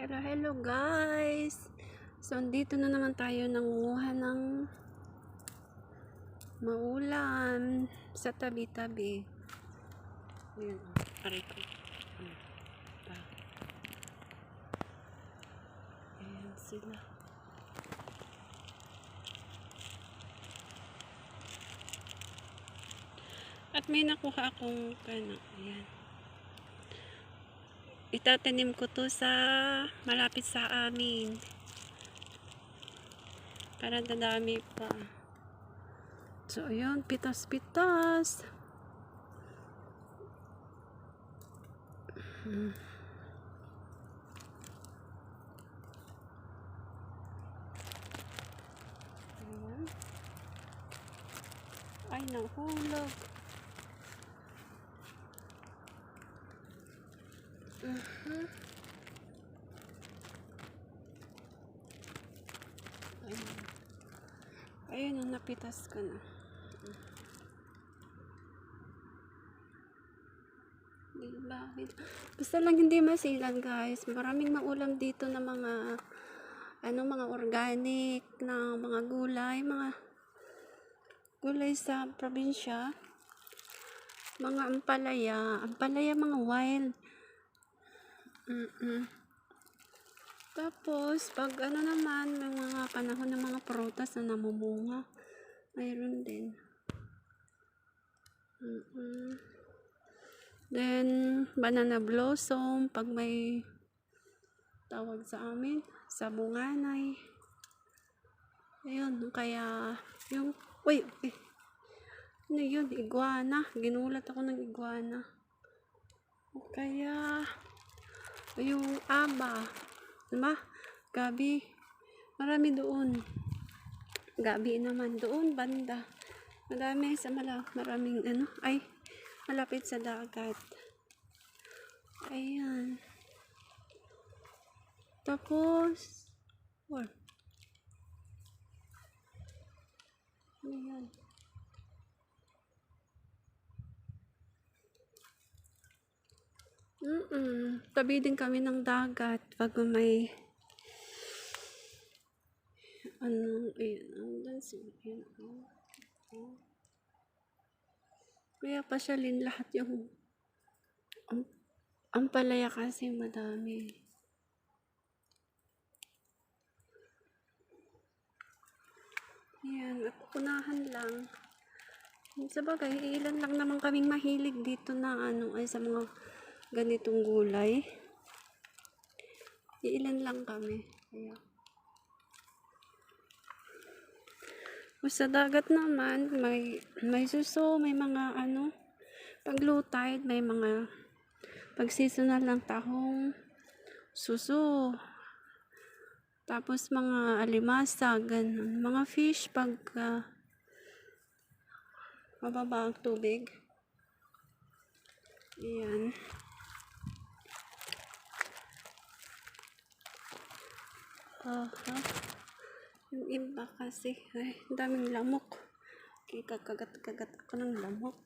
Hello, hello guys! So, andito na naman tayo nangunguha ng maulan sa tabi-tabi. Ayan, oh. aray ko. Ayan. Sila. At may nakuha akong kano. Ayan. Itatanim ko to sa malapit sa amin. Para dadami pa. So, ayun. Pitas-pitas. Hmm. Ayan. Ay, nahulog. Mhm. Ayun. Ayun, oh, napitas ko na. Diba? Basta lang hindi masilan guys. Maraming maulam dito na mga ano mga organic na mga gulay, mga gulay sa probinsya. Mga ampalaya, ampalaya mga wild. Mm-mm. Tapos, pag ano naman, may mga panahon ng mga prutas na namumunga, mayroon din. Mm-mm. Then, banana blossom, pag may tawag sa amin, sa bunganay. Ayun, kaya, yung, uy, uy, ano yun, iguana, ginulat ako ng iguana. Kaya, yung aba, diba? Gabi, marami doon. Gabi naman doon, banda. Madami sa mala, maraming ano, ay, malapit sa dagat. Ayan. Tapos, what? Ayan. Mm Tabi din kami ng dagat pag may ano, ayan, ang dansi, ayan, oh. Kaya pasyalin lahat yung ang, ang palaya kasi madami. Ayan, at unahan lang. Sa bagay, ilan lang naman kaming mahilig dito na ano, ay sa mga ganitong gulay. Ilan lang kami. Kaya. Sa dagat naman, may, may suso, may mga ano, pag may mga pag seasonal ng tahong, suso, tapos mga alimasa, ganun. Mga fish pag uh, mababa ang tubig. Ayan. Aha. Yung iba kasi, ay, daming lamok. Kaya kakagat-kagat ako ng lamok.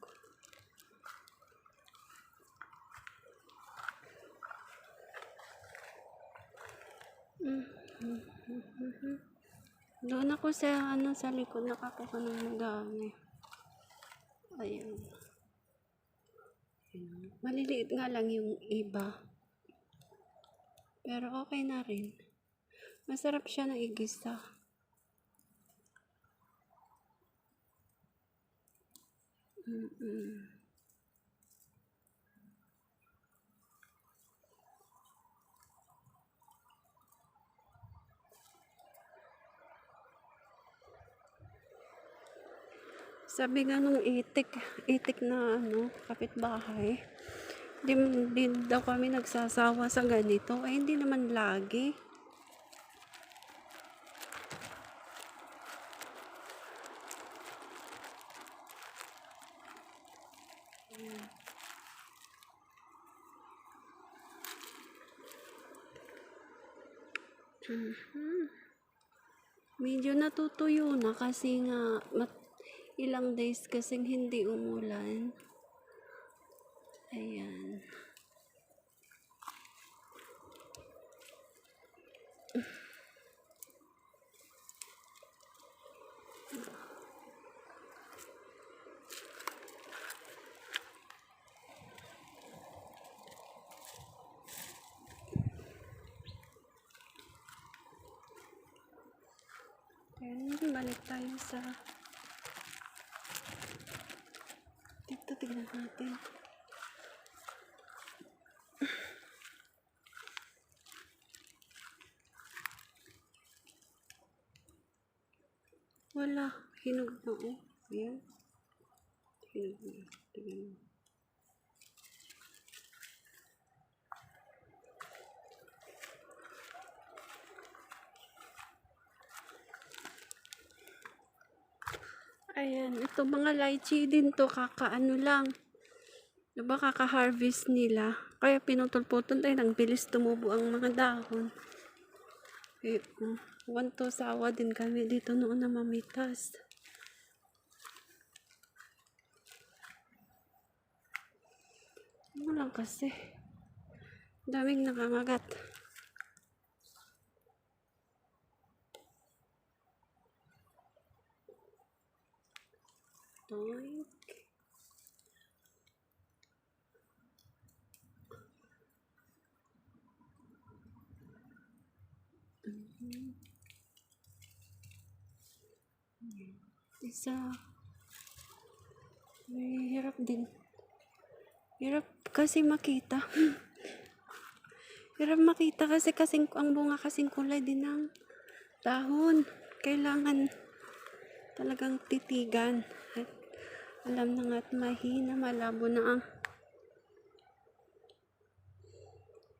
Doon ako sa ano sa likod nakakuha ng madami. Ayun. Maliliit nga lang yung iba. Pero okay na rin. Masarap siya na igisa. Mm-mm. Sabi nga nung itik, itik na ano, kapitbahay, di, di daw kami nagsasawa sa ganito. Ay, hindi naman lagi. Mhm. Medyo natutuyo na kasi nga mat, ilang days kasing hindi umulan. Ayan. Balik tayo sa... Dito, tignan natin. Wala. Hinog na oh. Ayan. Hinog na. Tignan mo. Ayan, ito mga lychee din to, kakaano lang. Diba kaka-harvest nila? Kaya pinutol-putol tayo, nang bilis tumubo ang mga dahon. Eh, oh, one to sawa din kami dito noon na mamitas. Ano lang kasi. Daming nakangagat. Toink. Mhm. Isa. May hirap din. Hirap kasi makita. hirap makita kasi kasing ang bunga kasing kulay din ng dahon. Kailangan talagang titigan. At alam na nga at mahina, malabo na ang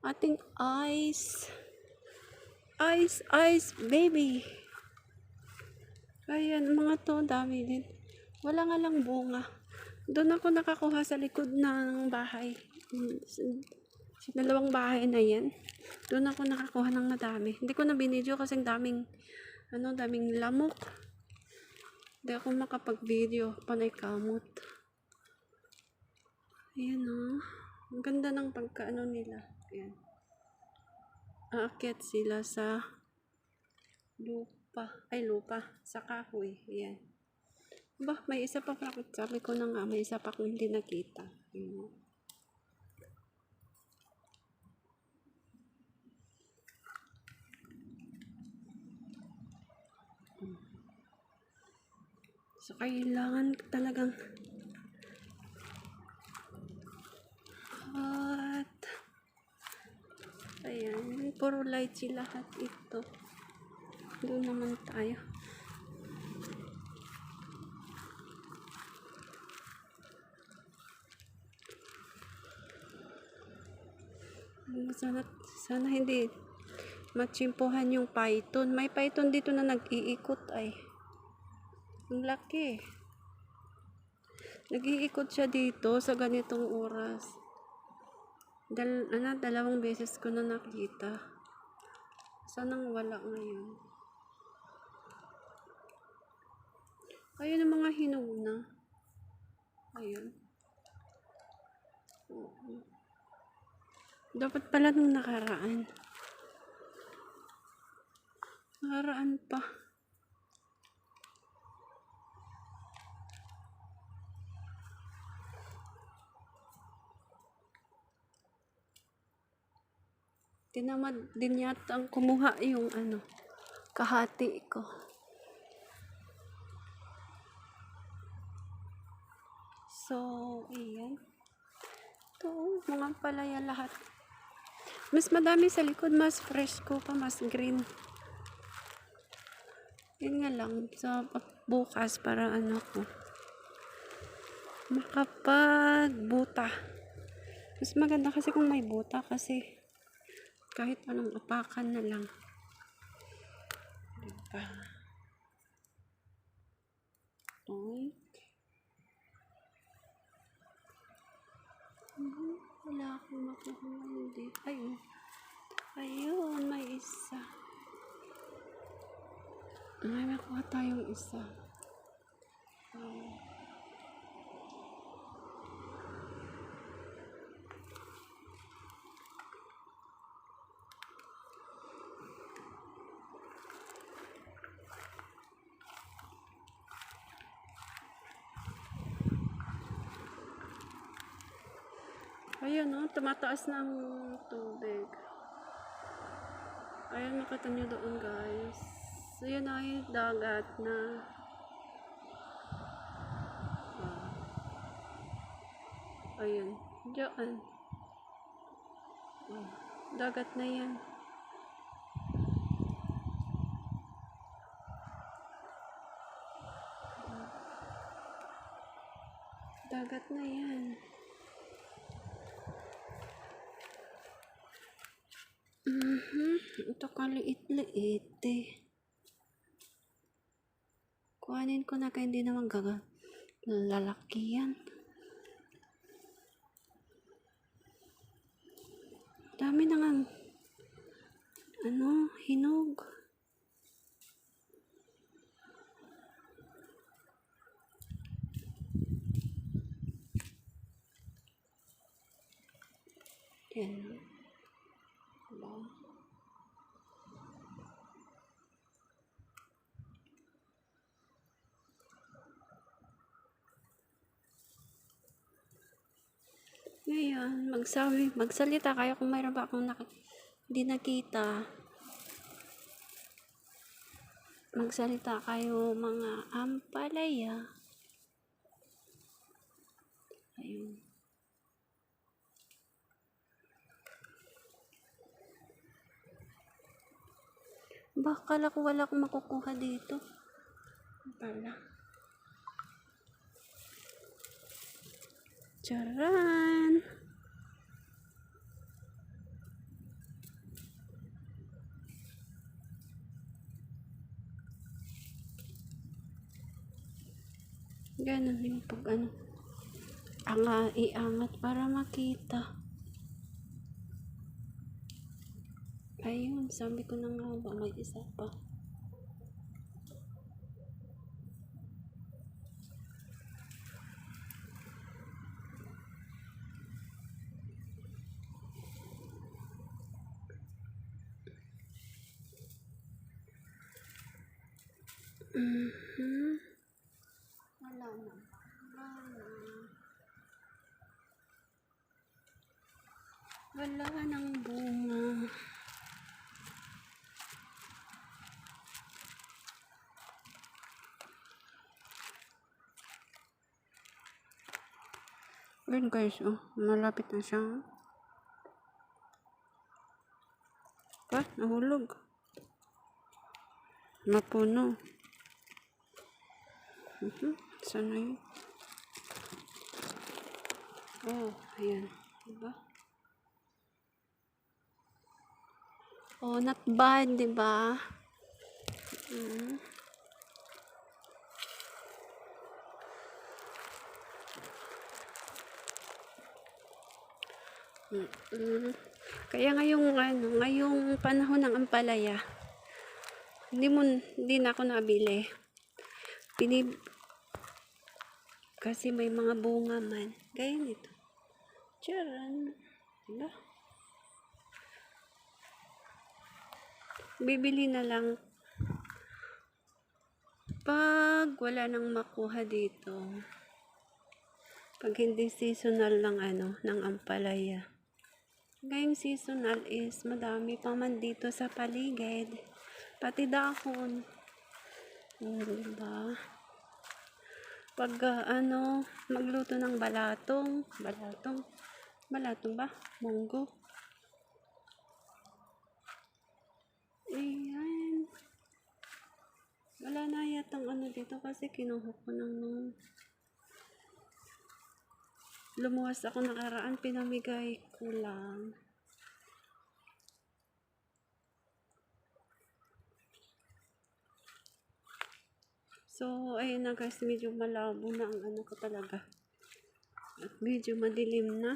ating eyes. Eyes, eyes, baby. Ayan, mga to, dami din. Wala nga lang bunga. Doon ako nakakuha sa likod ng bahay. Sa, dalawang bahay na yan. Doon ako nakakuha ng madami. Hindi ko na binidyo kasi daming, ano, daming lamok. Hindi ako makapag-video. Panay kamot. Ayan o. Ang ganda ng pagkaano nila. Ayan. Aakyat sila sa lupa. Ay, lupa. Sa kahoy. Ayan. Ba, may isa pa pa. Sabi ko na nga, may isa pa akong hindi nakita. Ayan. So, kailangan talagang hot. Ayan, puro lychee lahat ito. Doon naman tayo. Sana, sana hindi matsimpuhan yung python. May python dito na nag-iikot ay. Ang laki. Nag-iikot siya dito sa ganitong oras. Dal, ano, dalawang beses ko na nakita. Sanang wala ngayon. Ayun ang mga hinog. Ayun. Dapat pala nung nakaraan. Nakaraan pa. Tinamad din yata ang kumuha yung ano, kahati ko. So, iyan. Ito, mga palaya lahat. Mas madami sa likod, mas fresh ko pa, mas green. Yun nga lang, sa bukas para ano ko. Makapagbuta. Mas maganda kasi kung may buta kasi kahit anong apakan na lang. Diba? Oink. Wala akong makuha hindi. Ayun. Ayun, may isa. May makuha tayong isa. Ayun. Ayun, no? Tumataas na ang tubig. Ayun, makita nyo doon, guys. So, yun ay dagat na. Ayun. Diyan. Oh, dagat na yan. Dagat na yan. Ito kaliit-liit eh. Kuhanin ko na kaya hindi naman gaga. Lalaki yan. Dami na nga. Ano, hinog. Yan. Diba? Ngayon, magsabi, magsalita kayo kung mayroon ba akong nak hindi nakita. Magsalita kayo mga ampalaya. Ayun. Bakala ko wala akong makukuha dito. Pala. Charan! Ganun yung pag ano. Anga, iangat para makita. Ayun, sabi ko na nga ba, may isa Mhm. Wala na. Wala. Wala nang bunga. Yun guys, oh. Malapit na siya. Ah, nahulog. Napuno. Mhm. Sana yun. Oh, ayan. Diba? Oh, not bad, diba? Mm. Mm. Kaya ngayong ano, ngayong panahon ng ampalaya, hindi mo hindi na ako nabili. Pinib kasi may mga bunga man. Gaya nito. Charan. Diba? Bibili na lang pag wala nang makuha dito. Pag hindi seasonal ng ano, ng ampalaya. Ngayong seasonal is madami pa man dito sa paligid. Pati dahon. Hmm, diba? Pag ah, ano, magluto ng balatong, balatong, balatong ba? Munggo. Ayan. Wala na yatang ano dito kasi kinuha ko ng nung lumuwas ako nakaraan, pinamigay ko lang. So, ayun na guys, medyo malabo na ang ano ko talaga. At medyo madilim na.